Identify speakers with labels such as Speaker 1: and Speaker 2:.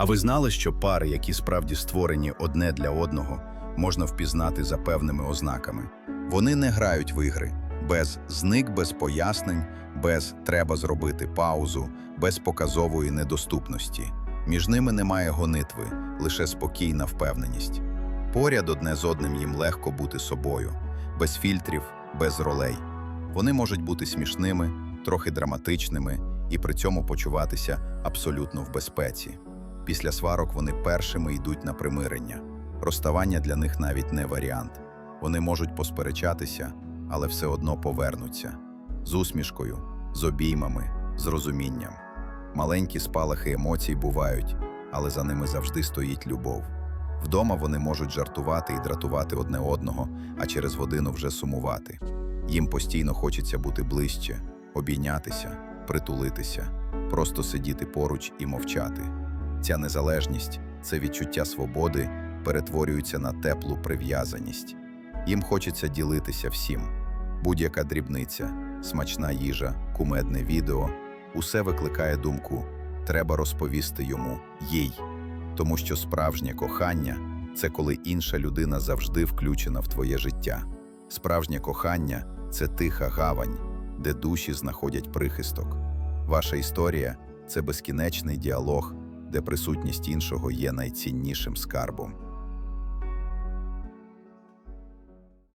Speaker 1: А ви знали, що пари, які справді створені одне для одного, можна впізнати за певними ознаками? Вони не грають в ігри без зник, без пояснень, без треба зробити паузу, без показової недоступності. Між ними немає гонитви, лише спокійна впевненість. Поряд одне з одним їм легко бути собою, без фільтрів, без ролей. Вони можуть бути смішними, трохи драматичними і при цьому почуватися абсолютно в безпеці. Після сварок вони першими йдуть на примирення. Розставання для них навіть не варіант. Вони можуть посперечатися, але все одно повернуться з усмішкою, з обіймами, з розумінням. Маленькі спалахи емоцій бувають, але за ними завжди стоїть любов. Вдома вони можуть жартувати і дратувати одне одного, а через годину вже сумувати. Їм постійно хочеться бути ближче, обійнятися, притулитися, просто сидіти поруч і мовчати. Ця незалежність, це відчуття свободи перетворюється на теплу прив'язаність. Їм хочеться ділитися всім. Будь-яка дрібниця, смачна їжа, кумедне відео усе викликає думку треба розповісти йому їй. Тому що справжнє кохання це коли інша людина завжди включена в твоє життя. Справжнє кохання це тиха гавань, де душі знаходять прихисток. Ваша історія це безкінечний діалог, де присутність іншого є найціннішим скарбом.